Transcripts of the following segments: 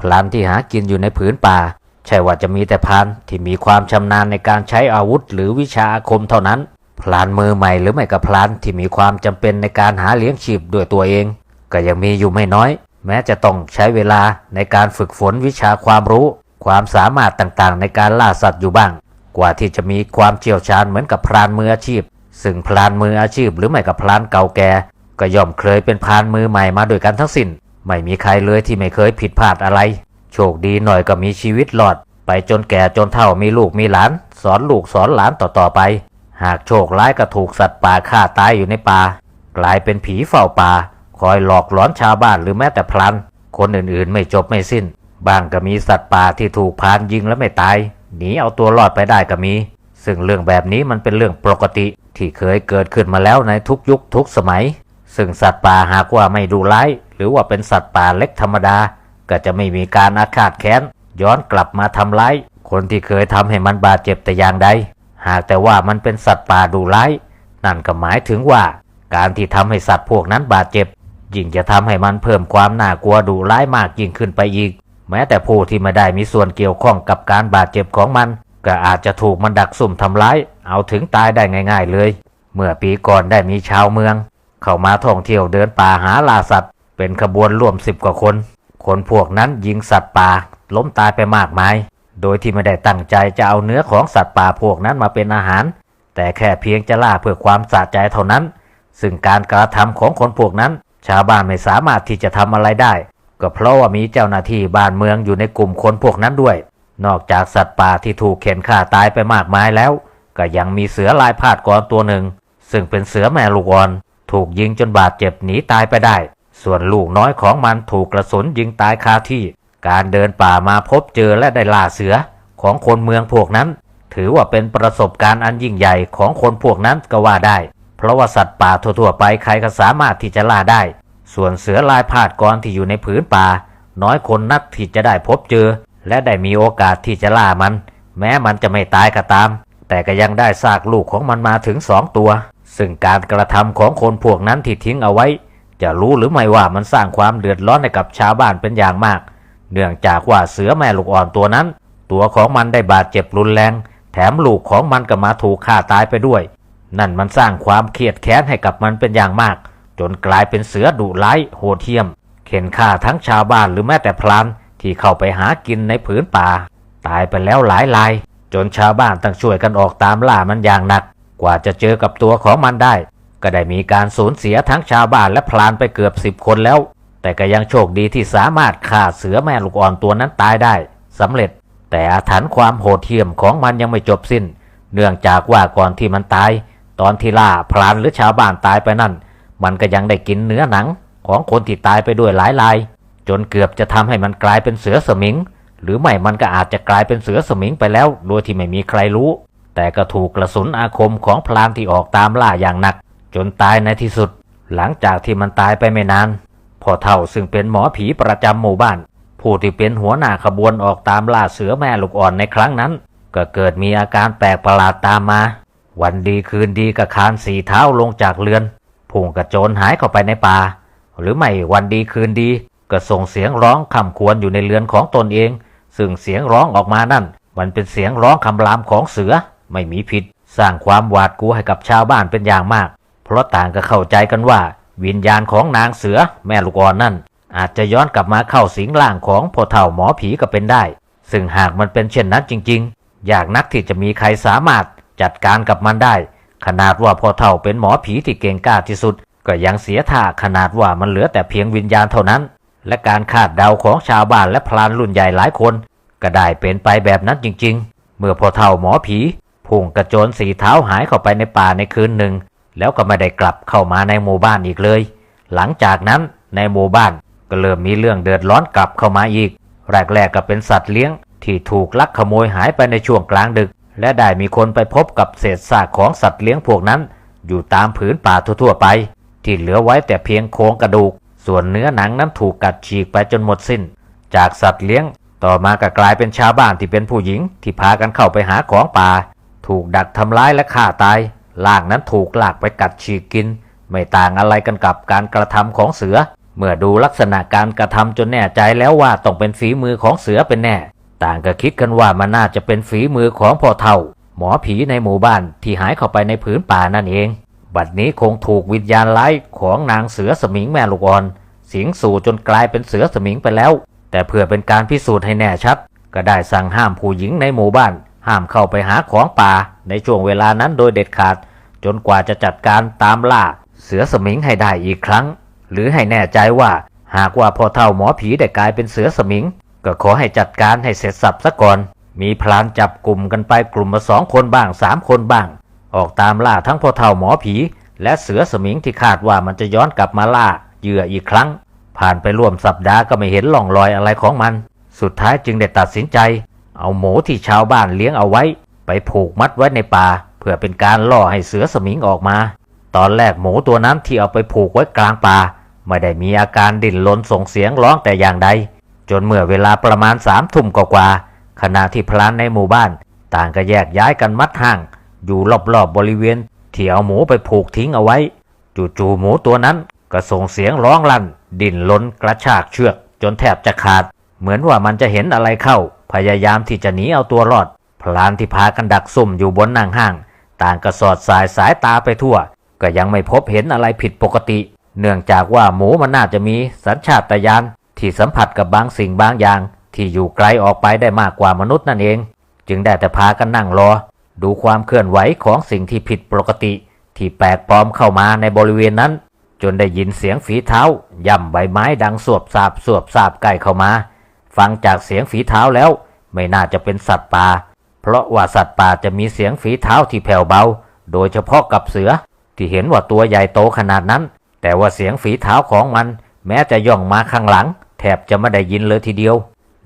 พลานที่หากินอยู่ในผืนป่า ใช่ว่าจะมีแต่พรานที่มีความชำนาญในการใช้อาวุธหรือวิชาอาคมเท่านั้นพลานมือใหม่หรือไม่ก็พลานที่มีความจำเป็นในการหาเลี้ยงชีพด้วยตัวเอง ก็ยังมีอยู่ไม่น้อย แม้จะต้องใช้เวลาในการฝึกฝนวิชาความรู้ ความสามารถต่างๆ ในการล่าสัตว์อยู่บ้าง กว่าที่จะมีความเชี่ยวชาญเหมือนกับพรานมืออาชีพ ซึ่งพรานมืออาชีพหรือไม่กับพรานเก่าแก่ก็ย่อมเคยเป็นพรานมือใหม่มาด้วยกันทั้งสิ้น ไม่มีใครเลยที่ไม่เคยผิดพลาดอะไร โชคดีหน่อยก็มีชีวิตรอด ไปจนแก่จนเฒ่ามีลูกมีหลาน สอนลูกสอนหลานต่อๆไป หากโชคร้ายก็ถูกสัตว์ป่าฆ่าตายอยู่ในป่ากลายเป็นผีเฝ้าป่า คอยหลอกหลอนชาวบ้านหรือแม้แต่พลัน คนอื่นๆไม่จบไม่สิ้นบางก็มีสัตว์ป่าที่ถูกพานยิงแล้วไม่ตายหนีเอาตัวรอดไปได้ก็มี ซึ่งเรื่องแบบนี้มันเป็นเรื่องปกติที่เคยเกิดขึ้นมาแล้วในทุกยุคทุกสมัย ซึ่งสัตว์ป่าหากว่าไม่ดูร้าย หรือว่าเป็นสัตว์ป่าเล็กธรรมดา ก็จะไม่มีการอาฆาตแค้น ย้อนกลับมาทำร้าย คนที่เคยทำให้มันบาดเจ็บแต่อย่างใด หากแต่ว่ามันเป็นสัตว์ป่าดุร้าย นั่นก็หมายถึงว่า การที่ทำให้สัตว์พวกนั้นบาดเจ็บ ยิ่งจะทำให้มันเพิ่มความน่ากลัวดุร้ายมากยิ่งขึ้นไปอีก แม้แต่ผู้ที่ไม่ได้มีส่วนเกี่ยวข้องกับการบาดเจ็บของมัน ก็อาจจะถูกมันดักซุ่มทำร้าย เอาถึงตายได้ง่าย ๆ เลย เมื่อปีก่อนได้มีชาวเมือง เข้ามาท่องเที่ยวเดินป่าหาล่าสัตว์ เป็นขบวนร่วมสิบกว่าคน คนพวกนั้นยิงสัตว์ป่า ล้มตายไปมากมาย โดยที่ไม่ได้ตั้งใจจะเอาเนื้อของสัตว์ป่าพวกนั้นมาเป็นอาหาร แต่แค่เพียงจะล่าเพื่อความสะใจเท่านั้น ซึ่งการกระทำของคนพวกนั้น ชาวบ้านไม่สามารถที่จะทำอะไรได้ ก็เพราะว่ามีเจ้าหน้าที่บ้านเมืองอยู่ในกลุ่มคนพวกนั้นด้วย นอกจากสัตว์ป่าที่ถูกเข็นฆ่าตายไปมากมายแล้ว ก็ยังมีเสือลายพาดกรตัวหนึ่ง ซึ่งเป็นเสือแม่ลูกอ่อน ถูกยิงจนบาดเจ็บหนีตายไปได้ ส่วนลูกน้อยของมันถูกกระสุนยิงตายคาที่ การเดินป่ามาพบเจอและได้ล่าเสือของคนเมืองพวกนั้น ถือว่าเป็นประสบการณ์อันยิ่งใหญ่ของคนพวกนั้นก็ว่าได้ เพราะว่าสัตว์ป่าทั่วๆไปใครก็สามารถที่จะล่าได้ ส่วนเสือลายพาดกรที่อยู่ในผืนป่า น้อยคนนักที่จะได้พบเจอ และได้มีโอกาสที่จะล่ามัน แม้มันจะไม่ตายก็ตาม แต่ก็ยังได้ซากลูกของมันมาถึงสองตัว ซึ่งการกระทำของคนพวกนั้นที่ทิ้งเอาไว้ จะรู้หรือไม่ว่ามันสร้างความเดือดร้อนให้กับชาวบ้านเป็นอย่างมาก เนื่องจากว่าเสือแม่ลูกอ่อนตัวนั้น ตัวของมันได้บาดเจ็บรุนแรง แถมลูกของมันก็มาถูกฆ่าตายไปด้วย นั่นมันสร้างความเครียดแค้นให้กับมันเป็นอย่างมาก จนกลายเป็นเสือดุร้ายโหดเหี้ยม เข็นฆ่าทั้งชาวบ้านหรือแม้แต่พลานที่เข้าไปหากินในผืนป่า ตายไปแล้วหลายราย จนชาวบ้านต้องช่วยกันออกตามล่ามันอย่างหนัก กว่าจะเจอกับตัวของมันได้ ก็ได้มีการสูญเสียทั้งชาวบ้านและพลานไปเกือบสิบคนแล้ว แต่ก็ยังโชคดีที่สามารถฆ่าเสือแม่ลูกอ่อนตัวนั้นตายได้สำเร็จ แต่อาถรรพ์ความโหดเหี้ยมของมันยังไม่จบสิ้น เนื่องจากว่าก่อนที่มันตาย ตอนที่ล่าพลานหรือชาวบ้านตายไปนั่น มันก็ยังได้กินเนื้อหนังของคนที่ตายไปด้วยหลายราย จนเกือบจะทำให้มันกลายเป็นเสือสมิง หรือไม่มันก็อาจจะกลายเป็นเสือสมิงไปแล้ว โดยที่ไม่มีใครรู้ แต่ก็ถูกกระสุนอาคมของพลานที่ออกตามล่าอย่างหนัก จนตายในที่สุด หลังจากที่มันตายไปไม่นานพ่อเฒ่าซึ่งเป็นหมอผีประจำหมู่บ้าน ผู้ที่เป็นหัวหน้าขบวนออกตามล่าเสือแม่ลูกอ่อนในครั้งนั้น ก็เกิดมีอาการแปลกประหลาดตามมา วันดีคืนดีก็คานสีเท้าลงจากเรือนพุ่งกระโจนหายเข้าไปในป่า หรือไม่วันดีคืนดีก็ส่งเสียงร้องคำควรอยู่ในเรือนของตนเอง ซึ่งเสียงร้องออกมานั่น มันเป็นเสียงร้องคำรามของเสือ ไม่มีผิด สร้างความหวาดกลัวให้กับชาวบ้านเป็นอย่างมาก เพราะต่างก็เข้าใจกันว่า วิญญาณของนางเสือแม่ลูกอ่อนนั่น อาจจะย้อนกลับมาเข้าสิงร่างของพ่อเฒ่าหมอผีก็เป็นได้ ซึ่งหากมันเป็นเช่นนั้นจริง ๆ อยากนักที่จะมีใครสามารถจัดการกับมันได้ ขนาดว่าพ่อเฒ่าเป็นหมอผีที่เก่งกล้าที่สุด ก็ยังเสียท่าขนาดว่ามันเหลือแต่เพียงวิญญาณเท่านั้น และการคาดเดาของชาวบ้านและพลานรุ่นใหญ่หลายคน ก็ได้เป็นไปแบบนั้นจริง ๆ เมื่อพ่อเฒ่าหมอผี พุ่งกระโจนสีเท้าหายเข้าไปในป่าในคืนหนึ่ง แล้วก็ไม่ได้กลับเข้ามาในหมู่บ้านอีกเลย หลังจากนั้นในหมู่บ้านก็เริ่มมีเรื่องเดือดร้อนกลับเข้ามาอีก แรกๆกก็เป็นสัตว์เลี้ยง ที่ถูกลักขโมยหายไปในช่วงกลางดึก และได้มีคนไปพบกับเศษซากของสัตว์เลี้ยงพวกนั้น อยู่ตามผืนป่าทั่วๆไป ที่เหลือไว้แต่เพียงโครงกระดูก ส่วนเนื้อหนังนั้นถูกกัดฉีกไปจนหมดสิ้น จากสัตว์เลี้ยง ต่อมาก็กลายเป็นชาวบ้านที่เป็นผู้หญิง ที่พากันเข้าไปหาของป่า ถูกดักทำร้ายและฆ่าตายล่างนั้นถูกลากไปกัดฉีกกิน ไม่ต่างอะไรกันกับการกระทำของเสือ เมื่อดูลักษณะการกระทำจนแน่ใจแล้วว่าต้องเป็นฝีมือของเสือเป็นแน่ ต่างก็คิดกันว่ามันน่าจะเป็นฝีมือของพ่อเฒ่า หมอผีในหมู่บ้านที่หายเข้าไปในผืนป่านั่นเอง บัดนี้คงถูกวิญญาณร้ายของนางเสือสมิงแม่ลูกอ่อน สิงสู่จนกลายเป็นเสือสมิงไปแล้ว แต่เพื่อเป็นการพิสูจน์ให้แน่ชัด ก็ได้สั่งห้ามผู้หญิงในหมู่บ้าน ห้ามเข้าไปหาของป่าในช่วงเวลานั้นโดยเด็ดขาด จนกว่าจะจัดการตามล่าเสือสมิงให้ได้อีกครั้ง หรือให้แน่ใจว่าหากว่าพ่อเฒ่าหมอผีได้กลายเป็นเสือสมิง ก็ขอให้จัดการให้เสร็จสับซะก่อน มีพลานจับกลุ่มกันไปกลุ่มมาสองคนบ้างสามคนบ้าง ออกตามล่าทั้งพ่อเฒ่าหมอผี และเสือสมิงที่คาดว่ามันจะย้อนกลับมาล่าเหยื่ออีกครั้ง ผ่านไปร่วมสัปดาห์ก็ไม่เห็นร่องรอยอะไรของมัน สุดท้ายจึงได้ตัดสินใจ เอาหมูที่ชาวบ้านเลี้ยงเอาไว้ ไปผูกมัดไว้ในป่า เพื่อเป็นการล่อให้เสือสมิงออกมา ตอนแรกหมูตัวนั้นที่เอาไปผูกไว้กลางป่า ไม่ได้มีอาการดิ้นรนส่งเสียงร้องแต่อย่างใด จนเมื่อเวลาประมาณสามทุ่มกว่าขณะที่พลานในหมู่บ้าน ต่างก็แยกย้ายกันมัดห่าง อยู่รอบๆบบริเวณ ที่เอาหมูไปผูกทิ้งเอาไว้ จู่ๆหมูตัวนั้นก็ส่งเสียงร้องลั่น ดิ้นรนกระชากเชือก จนแทบจะขาด เหมือนว่ามันจะเห็นอะไรเข้า พยายามที่จะหนีเอาตัวรอด พลานที่พากันดักซุ่มอยู่บนนางห้าง ต่างก็สอดสายสายตาไปทั่ว ก็ยังไม่พบเห็นอะไรผิดปกติ เนื่องจากว่าหมูมันน่าจะมีสัญชาตญาณที่สัมผัสกับบางสิ่งบางอย่าง ที่อยู่ไกลออกไปได้มากกว่ามนุษย์นั่นเอง จึงได้แต่พากันนั่งรอ ดูความเคลื่อนไหวของสิ่งที่ผิดปกติ ที่แปลกปลอมเข้ามาในบริเวณนั้น จนได้ยินเสียงฝีเท้าย่ำใบไม้ดังสวบสาบสวบสาบใกล้เข้ามา ฟังจากเสียงฝีเท้าแล้ว ไม่น่าจะเป็นสัตว์ป่า เพราะว่าสัตว์ป่าจะมีเสียงฝีเท้าที่แผ่วเบา โดยเฉพาะกับเสือ ที่เห็นว่าตัวใหญ่โตขนาดนั้น แต่ว่าเสียงฝีเท้าของมัน แม้จะย่องมาข้างหลัง แทบจะไม่ได้ยินเลยทีเดียว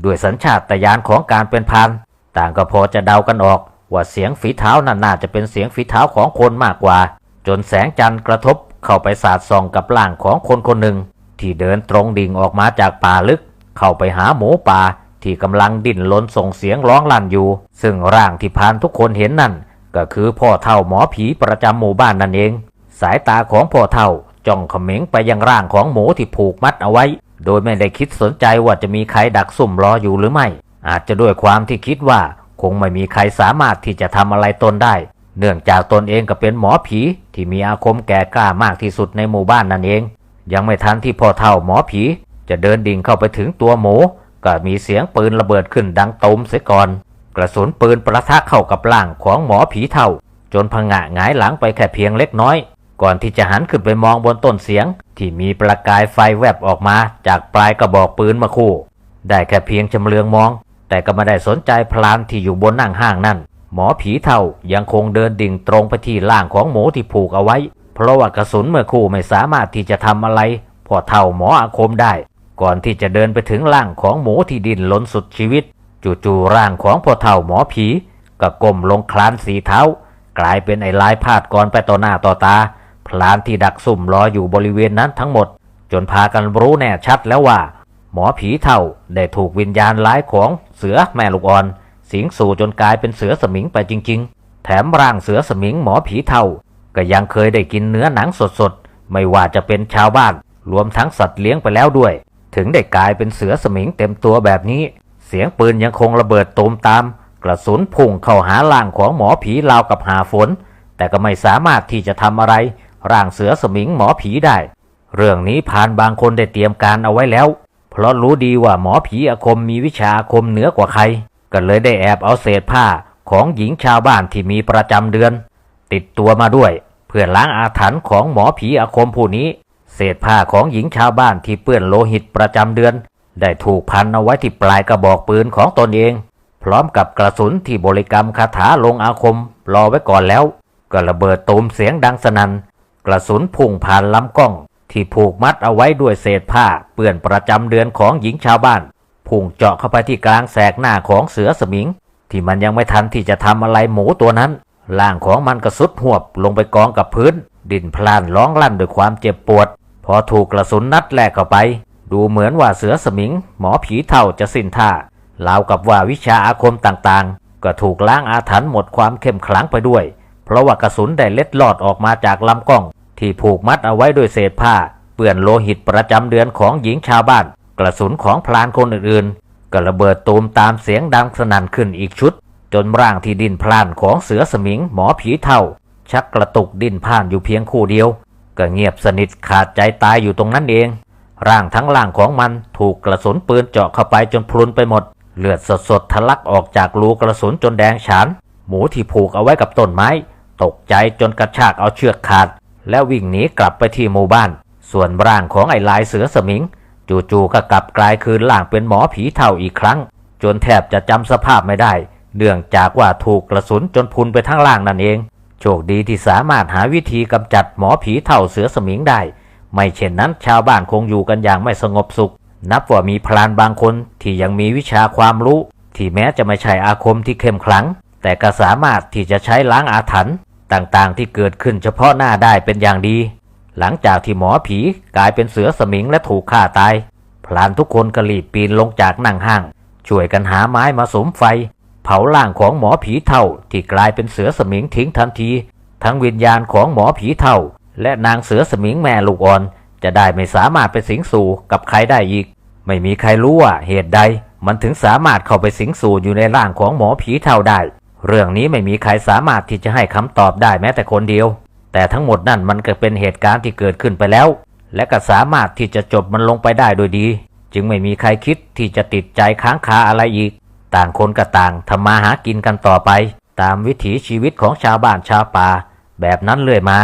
ด้วยสัญชาตญาณของการเป็นพรานต่างก็พอจะเดากันออก ว่าเสียงฝีเท้านั้นน่าจะเป็นเสียงฝีเท้าของคนมากกว่า จนแสงจันทร์กระทบเข้าไปสาดส่องกับร่างของคนคนหนึ่ง ที่เดินตรงดิ่งออกมาจากป่าลึก เข้าไปหาหมูป่าที่กำลังดิ้นรนส่งเสียงร้องลั่นอยู่ ซึ่งร่างที่พานทุกคนเห็นนั่น ก็คือพ่อเท่าหมอผีประจำหมู่บ้านนั่นเอง สายตาของพ่อเท่าจ้องเขม็งไปยังร่างของหมูที่ผูกมัดเอาไว้ โดยไม่ได้คิดสนใจว่าจะมีใครดักซุ่มรออยู่หรือไม่ อาจจะด้วยความที่คิดว่าคงไม่มีใครสามารถที่จะทำอะไรตนได้ เนื่องจากตนเองก็เป็นหมอผีที่มีอาคมแก่กล้ามากที่สุดในหมู่บ้านนั่นเอง ยังไม่ทันที่พ่อเท่าหมอผี จะเดินดิ่งเข้าไปถึงตัวหมู ก็มีเสียงปืนระเบิดขึ้นดังตูมเสียก่อน กระสุนปืนประทะเข้ากับร่างของหมอผีเท่า จนพงะหงายหลังไปแค่เพียงเล็กน้อย ก่อนที่จะหันขึ้นไปมองบนต้นเสียง ที่มีประกายไฟแวบออกมา จากปลายกระบอกปืนมาคู่ ได้แค่เพียงชำเลืองมอง แต่ก็ไม่ได้สนใจพลานที่อยู่บนนั่งห้างนั่นหมอผีเท่ายังคงเดินดิ่งตรงไปที่ร่างของหมูที่ผูกเอาไว้ เพราะว่ากระสุนเมื่อคู่ไม่สามารถที่จะทำอะไร พอเท่าหมออาคมได้ ก่อนที่จะเดินไปถึงร่างของหมูที่ดินล้นสุดชีวิต จู่ๆร่างของพ่อเท่าหมอผี ก็ก้มลงคลานสีเท้า กลายเป็นไอ้ลายพาดก่อนไปต่อหน้าต่อตา พลานที่ดักซุ่มรออยู่บริเวณนั้นทั้งหมด จนพากันรู้แน่ชัดแล้วว่า หมอผีเท่าได้ถูกวิญญาณร้ายของเสือแม่ลูกอ่อน สิงสู่จนกลายเป็นเสือสมิงไปจริง ๆ แถมร่างเสือสมิงหมอผีเท่า ก็ยังเคยได้กินเนื้อหนังสดๆไม่ว่าจะเป็นชาวบ้านรวมทั้งสัตว์เลี้ยงไปแล้วด้วย ถึงได้กลายเป็นเสือสมิงเต็มตัวแบบนี้ เสียงปืนยังคงระเบิดตูมตาม กระสุนพุ่งเข้าหาร่างของหมอผีราวกับหาฝน แต่ก็ไม่สามารถที่จะทำอะไร ร่างเสือสมิงหมอผีได้ เรื่องนี้ผ่านบางคนได้เตรียมการเอาไว้แล้ว เพราะรู้ดีว่าหมอผีอาคมมีวิชาอาคมเหนือกว่าใคร ก็เลยได้แอบเอาเศษผ้าของหญิงชาวบ้านที่มีประจำเดือน ติดตัวมาด้วย เพื่อล้างอาถรรพ์ของหมอผีอาคมผู้นี้ เศษผ้าของหญิงชาวบ้านที่เปื้อนโลหิตประจำเดือน ได้ถูกพันเอาไว้ที่ปลายกระบอกปืนของตนเอง พร้อมกับกระสุนที่บริกรรมคาถาลงอาคม รอไว้ก่อนแล้ว ก็ระเบิดตูมเสียงดังสนัน่นกระสุนพุ่งผ่านลำกล้อง ที่ผูกมัดเอาไว้ด้วยเศษผ้าเปื้อนประจำเดือนของหญิงชาวบ้านพุ่งเจาะเข้าไปที่กลางแสกหน้าของเสือสมิง ที่มันยังไม่ทันที่จะทำอะไรหมูตัวนั้นร่างของมันก็สุดหวบลงไปกองกับพื้น ดินพลานร้องลั่นด้วยความเจ็บปวด พอถูกกระสุนนัดแรกเข้าไป ดูเหมือนว่าเสือสมิง หมอผีเท่าจะสิ้นท่าราวกับว่าวิชาอาคมต่างๆ ก็ถูกล้างอาถรรพ์หมดความเข้มขลังไปด้วย เพราะว่ากระสุนได้เล็ดลอดออกมาจากลำกล้อง ที่ผูกมัดเอาไว้ด้วยเศษผ้า เปื้อนโลหิตประจำเดือนของหญิงชาวบ้าน กระสุนของพลานคนอื่นๆ ก็ระเบิดตูมตามเสียงดังสนั่นขึ้นอีกชุด จนร่างที่ดินพลานของเสือสมิงหมอผีเท่า ชักกระตุกดิ้นผ่านอยู่เพียงคู่เดียว ก็เงียบสนิทขาดใจตายอยู่ตรงนั้นเอง ร่างทั้งล่างของมันถูกกระสุนปืนเจาะเข้าไปจนพลุนไปหมด เลือดสดๆทะลักออกจากรูกระสุนจนแดงฉาน หมูที่ผูกเอาไว้กับต้นไม้ ตกใจจนกระชากเอาเชือกขาด แล้ววิ่งหนีกลับไปที่หมู่บ้าน ส่วนร่างของไอ้ลายเสือสมิง จู่ๆก็กลับกลายคืนร่างเป็นหมอผีเท่าอีกครั้ง จนแทบจะจำสภาพไม่ได้เนื่องจากว่าถูกกระสุนจนพุนไปทั้งล่างนั่นเอง โชคดีที่สามารถหาวิธีกำจัดหมอผีเท่าเสือสมิงได้ ไม่เช่นนั้นชาวบ้านคงอยู่กันอย่างไม่สงบสุข นับว่ามีพลานบางคนที่ยังมีวิชาความรู้ ที่แม้จะไม่ใช่อาคมที่เข้มขลัง แต่ก็สามารถที่จะใช้ล้างอาถรรพ์ต่างๆ ที่เกิดขึ้นเฉพาะหน้าได้เป็นอย่างดี หลังจากที่หมอผีกลายเป็นเสือสมิงและถูกฆ่าตาย พลานทุกคนก็รีบปีนลงจากนั่งห้าง ช่วยกันหาไม้มาสมไฟ เผาร่างของหมอผีเท่าที่กลายเป็นเสือสมิงทิ้งทันที ทั้งวิญญาณของหมอผีเท่า และนางเสือสมิงแม่ลูกอ่อน จะได้ไม่สามารถไปสิงสู่กับใครได้อีก ไม่มีใครรู้ว่าเหตุใด มันถึงสามารถเข้าไปสิงสู่อยู่ในร่างของหมอผีเท่าได้ เรื่องนี้ไม่มีใครสามารถที่จะให้คำตอบได้แม้แต่คนเดียว แต่ทั้งหมดนั่นมันก็เป็นเหตุการณ์ที่เกิดขึ้นไปแล้ว และก็สามารถที่จะจบมันลงไปได้โดยดี จึงไม่มีใครคิดที่จะติดใจค้างคาอะไรอีก ต่างคนก็ต่างทำมาหากินกันต่อไป ตามวิถีชีวิตของชาวบ้านชาวป่าแบบนั้นเรื่อยมา